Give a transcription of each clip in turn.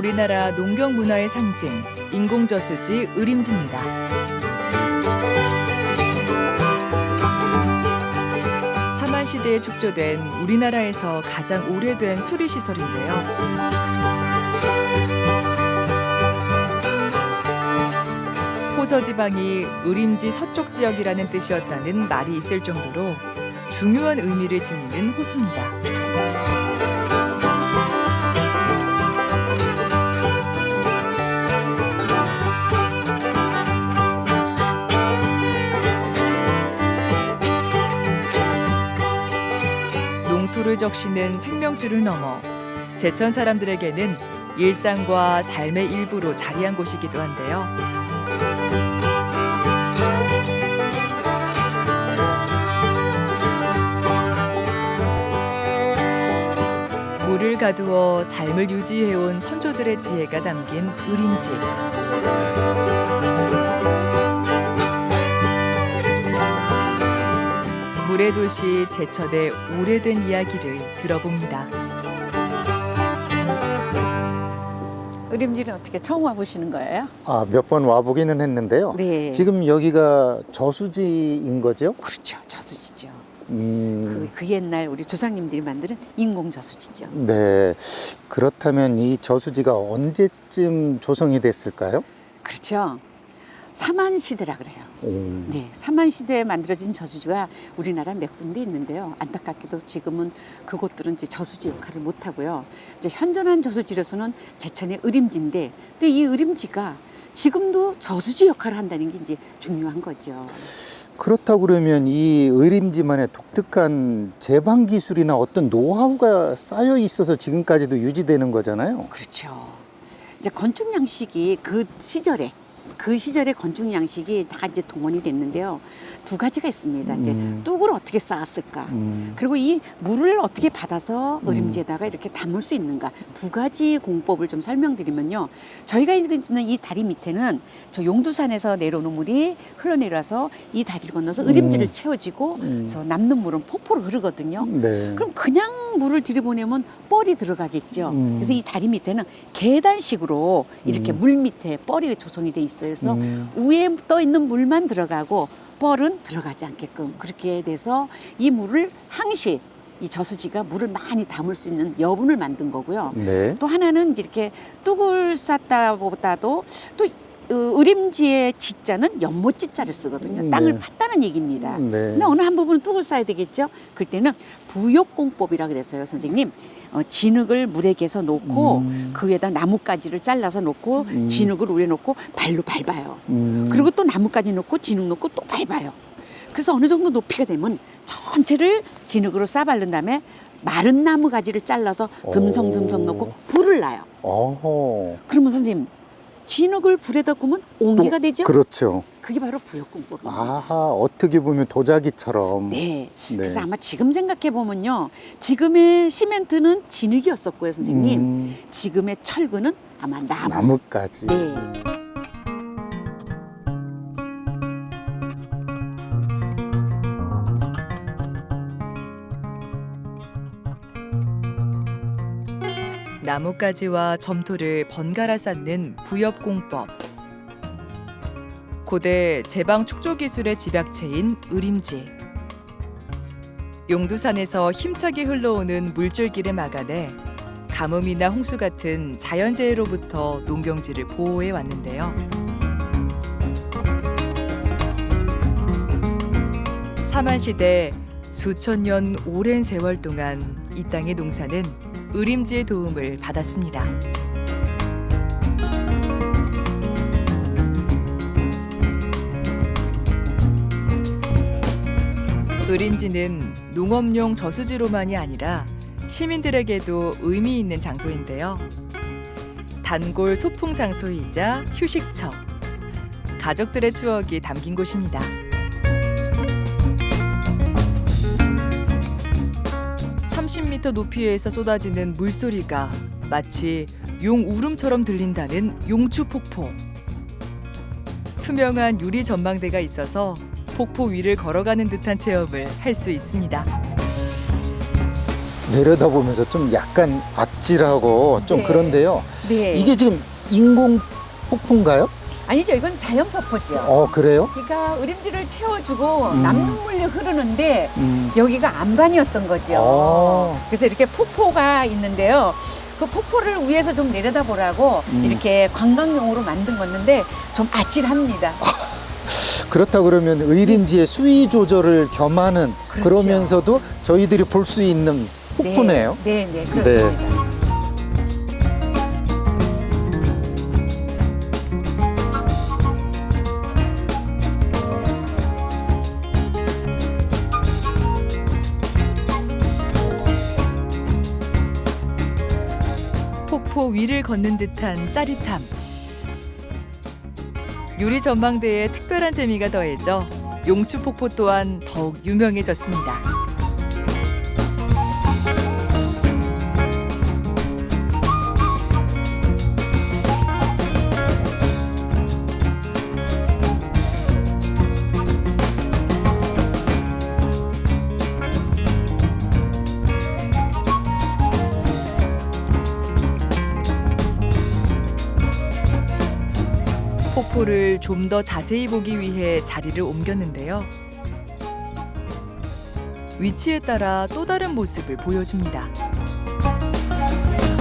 우리나라 농경 문화의 상징 인공저수지 의림지입니다. 사만 시대에 축조된 우리나라에서 가장 오래된 수리 시설인데요. 호서 지방이 의림지 서쪽 지역이라는 뜻이었다는 말이 있을 정도로 중요한 의미를 지니는 호수입니다. 농토를 적시는 생명줄을 넘어 제천 사람들에게는 일상과 삶의 일부로 자리한 곳이기도 한데요. 물을 가두어 삶을 유지해온 선조들의 지혜가 담긴 의림지. 물의 도시 제천의 오래된 이야기를 들어봅니다. 의림지는 어떻게 처음 와보시는 거예요? 아, 몇 번 와보기는 했는데요. 네. 지금 여기가 저수지인 거죠? 그렇죠. 저수지죠. 음, 그, 그 옛날 우리 조상님들이 만드는 인공 저수지죠. 네. 그렇다면 이 저수지가 언제쯤 조성이 됐을까요? 그렇죠. 사만 시대라 그래요. 음, 네, 사만 시대에 만들어진 저수지가 우리나라 몇 군데 있는데요. 안타깝게도 지금은 그곳들은 이제 저수지 역할을 못 하고요. 이제 현존한 저수지로서는 제천의 의림지인데 또 이 의림지가 지금도 저수지 역할을 한다는 게 이제 중요한 거죠. 그렇다고 그러면 이 의림지만의 독특한 제방 기술이나 어떤 노하우가 쌓여 있어서 지금까지도 유지되는 거잖아요. 그렇죠. 이제 건축 양식이 그 시절에 그 시절의 건축 양식이 다 이제 동원이 됐는데요. 두 가지가 있습니다. 이제 음. 뚝을 어떻게 쌓았을까? 음, 그리고 이 물을 어떻게 받아서 의림지에다가 이렇게 담을 수 있는가 두 가지 공법을 좀 설명드리면요 저희가 있는 이 다리 밑에는 저 용두산에서 내려오는 물이 흘러내려서 이 다리를 건너서 의림지를 음. 채워지고 음. 저 남는 물은 포포로 흐르거든요 네. 그럼 그냥 물을 들이보내면 뻘이 들어가겠죠. 음. 그래서 이 다리 밑에는 계단식으로 이렇게 음. 물 밑에 뻘이 조성이 돼 있어요. 그래서 음. 위에 떠 있는 물만 들어가고 뻘은 들어가지 않게끔 그렇게 돼서 이 물을 항시 이 저수지가 물을 많이 담을 수 있는 여분을 만든 거고요. 네. 또 하나는 이렇게 뚝을 쌌다보다도 또 어, 의림지의 지자는 연못 지자를 쓰거든요. 네. 땅을 팠다는 얘기입니다. 네. 근데 어느 한 부분은 뚝을 쌓아야 되겠죠. 그때는 부욕공법이라 그랬어요, 선생님. 어, 진흙을 물에 개서 놓고 음. 그 위에다 나뭇가지를 잘라서 놓고 음. 진흙을 물에 놓고 발로 밟아요. 음. 그리고 또 나뭇가지 놓고 진흙 놓고 또 밟아요. 그래서 어느 정도 높이가 되면 전체를 진흙으로 싸바른 다음에 마른 나무 가지를 잘라서 듬성듬성 오. 놓고 불을 놔요. 어허. 그러면 선생님 진흙을 불에다 구우면 옹기가 또- 되죠? 그렇죠. 그게 바로 부역공법입니다. 아하, 어떻게 보면 도자기처럼. 네. 네. 그래서 아마 지금 생각해 보면요, 지금의 시멘트는 진흙이었었고요, 선생님. 음, 지금의 철근은 아마 나무. 나뭇가지. 네. 나뭇가지와 점토를 번갈아 쌓는 부엽공법. 고대 제방 축조 기술의 집약체인 의림지. 용두산에서 힘차게 흘러오는 물줄기를 막아내 가뭄이나 홍수 같은 자연재해로부터 농경지를 보호해 왔는데요. 사만 시대 수천 년 오랜 세월 동안 이 땅의 농사는 의림지의 도움을 받았습니다. 의림지는 농업용 저수지로만이 아니라 시민들에게도 의미 있는 장소인데요. 단골 소풍 장소이자 휴식처, 가족들의 추억이 담긴 곳입니다. 30m 높이에서 쏟아지는 물소리가 마치 용 울음처럼 들린다는 용추 폭포. 투명한 유리 전망대가 있어서 폭포 위를 걸어가는 듯한 체험을 할 수 있습니다. 내려다보면서 좀 약간 아찔하고 좀 네. 그런데요. 네. 이게 지금 인공 폭포인가요? 아니죠. 이건 자연 폭포죠. 어 그래요? 그러니까 으림지를 채워주고 음. 남눈물이 흐르는데 음. 여기가 안반이었던 거죠. 아. 그래서 이렇게 폭포가 있는데요. 그 폭포를 위에서 좀 내려다보라고 음. 이렇게 관광용으로 만든 건데 좀 아찔합니다. 그렇다 그러면 의림지의 수위 조절을 겸하는 그렇죠. 그러면서도 저희들이 볼 수 있는 폭포네요. 네, 네, 네 그렇습니다. 폭포 위를 걷는 듯한 짜릿함. 유리 전망대에 특별한 재미가 더해져 용추 폭포 또한 더욱 유명해졌습니다. 폭포를 좀 더 자세히 보기 위해 자리를 옮겼는데요. 위치에 따라 또 다른 모습을 보여줍니다.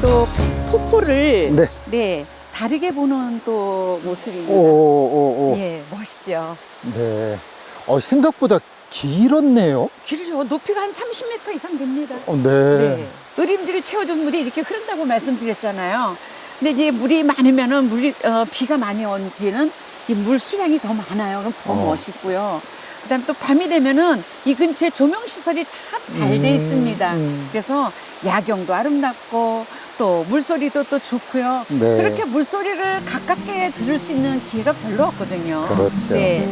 또 폭포를 네. 네, 다르게 보는 또 모습입니다. 오오오. 예, 멋있죠. 네. 어 생각보다 길었네요. 길죠. 높이가 한 30m 이상 됩니다. 어, 네. 네. 의림들이 채워준 물이 이렇게 흐른다고 말씀드렸잖아요. 근데 이제 물이 많으면은 물이 어, 비가 많이 온 뒤에는 이 물 수량이 더 많아요. 그럼 더 어. 멋있고요. 그다음 또 밤이 되면은 이 근처에 조명 시설이 참 잘돼 음, 있습니다. 음. 그래서 야경도 아름답고 또 물소리도 또 좋고요. 네. 저렇게 물소리를 가깝게 들을 수 있는 기회가 별로 없거든요. 그렇죠. 네.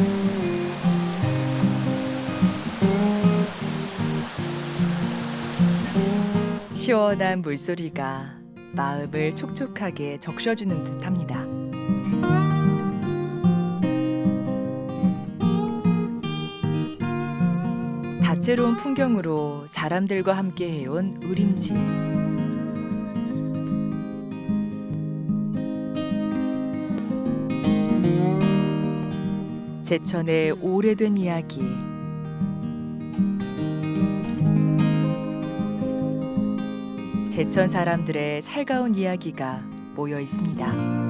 시원한 물소리가 마음을 촉촉하게 적셔주는 듯합니다. 다채로운 풍경으로 사람들과 함께 해온 의림지. 제천의 오래된 이야기. 제천 사람들의 살가운 이야기가 모여 있습니다.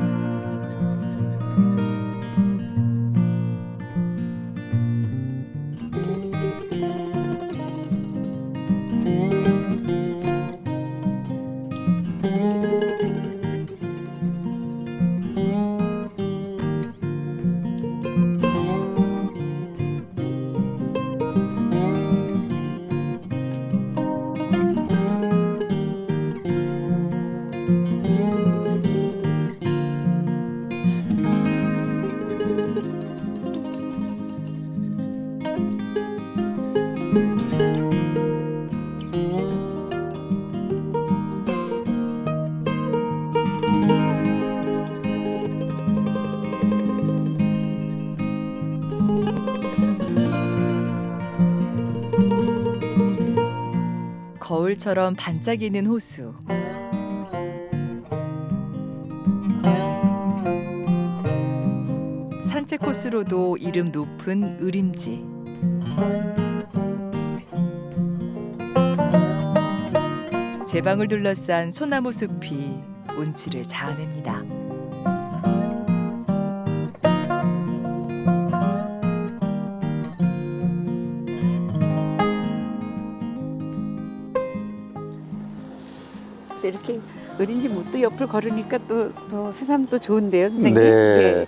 거울처럼 반짝이는 호수. 산책 코스로도 이름 높은 의림지. 제방을 둘러싼 소나무 숲이 운치를 자아냅니다. 어린지 못도 옆을 걸으니까 또, 또 세상 또 좋은데요, 선생님? 네. 예.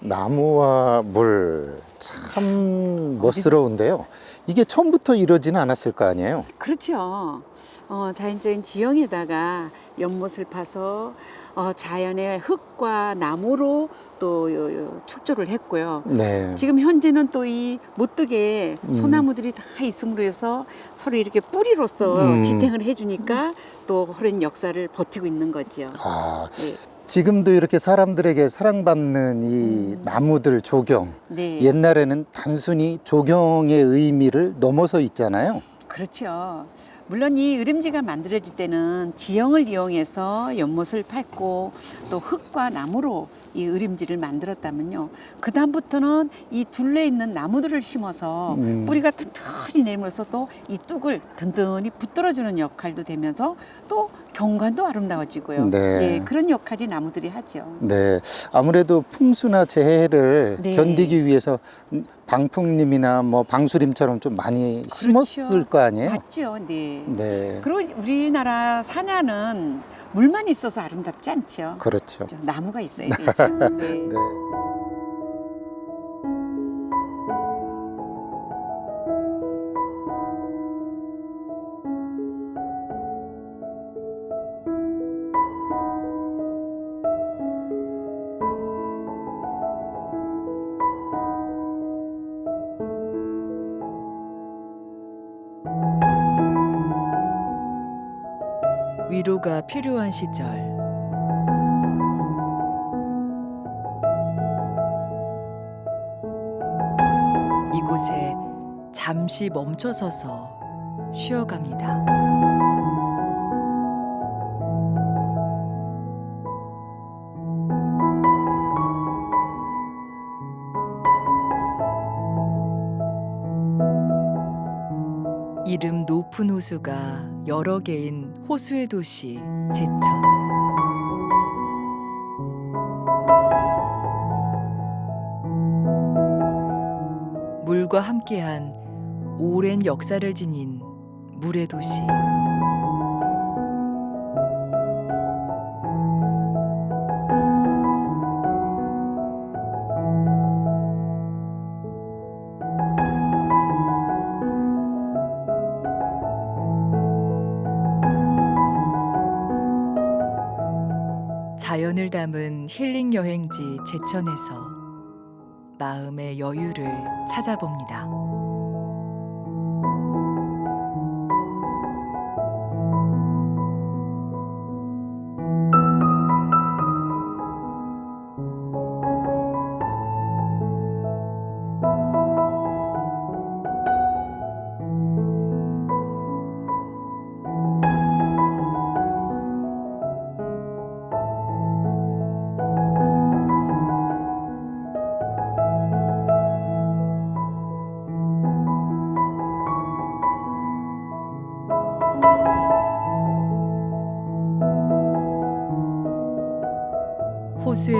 나무와 물 참 멋스러운데요. 이게 처음부터 이러지는 않았을 거 아니에요. 그렇죠. 어, 자연적인 지형에다가 연못을 파서 어, 자연의 흙과 나무로 또 축조를 했고요. 네. 지금 현재는 또 이 못되게 음. 소나무들이 다 있음으로 해서 서로 이렇게 뿌리로서 음. 지탱을 해주니까 또 오랜 역사를 버티고 있는 거지요. 아, 네. 지금도 이렇게 사람들에게 사랑받는 이 나무들 조경. 음. 네. 옛날에는 단순히 조경의 의미를 넘어서 있잖아요. 그렇죠. 물론 이 의림지가 만들어질 때는 지형을 이용해서 연못을 팠고 또 흙과 나무로 이 의림지를 만들었다면요. 그 다음부터는 이 둘레 있는 나무들을 심어서 음. 뿌리가 튼튼히 내밀어서 또이 뚝을 든든히 붙들어주는 역할도 되면서 또 경관도 아름다워지고요. 네. 예, 그런 역할이 나무들이 하죠. 네, 아무래도 풍수나 재해를 네. 견디기 위해서 방풍림이나 뭐 방수림처럼 좀 많이 심었을 거 아니에요? 맞죠, 네. 네, 그리고 우리나라 산야는 물만 있어서 아름답지 않죠. 그렇죠. 좀 나무가 있어야 되죠. 네. 네. 위로가 필요한 시절. 이곳에 잠시 멈춰서서 쉬어갑니다. 이름 높은 호수가 여러 개인 호수의 도시 제천. 물과 함께한 오랜 역사를 지닌 물의 도시. 자연을 담은 힐링 여행지 제천에서 마음의 여유를 찾아봅니다.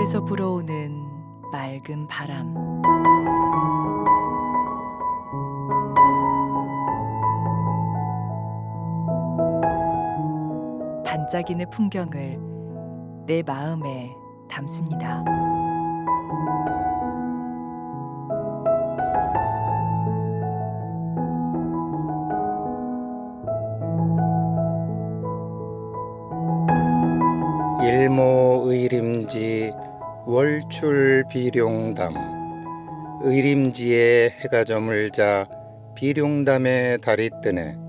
호수에서 불어오는 맑은 바람. 반짝이는 풍경을 내 마음에 담습니다. 비룡담 의림지에 해가 저물자 비룡담에 달이 뜨네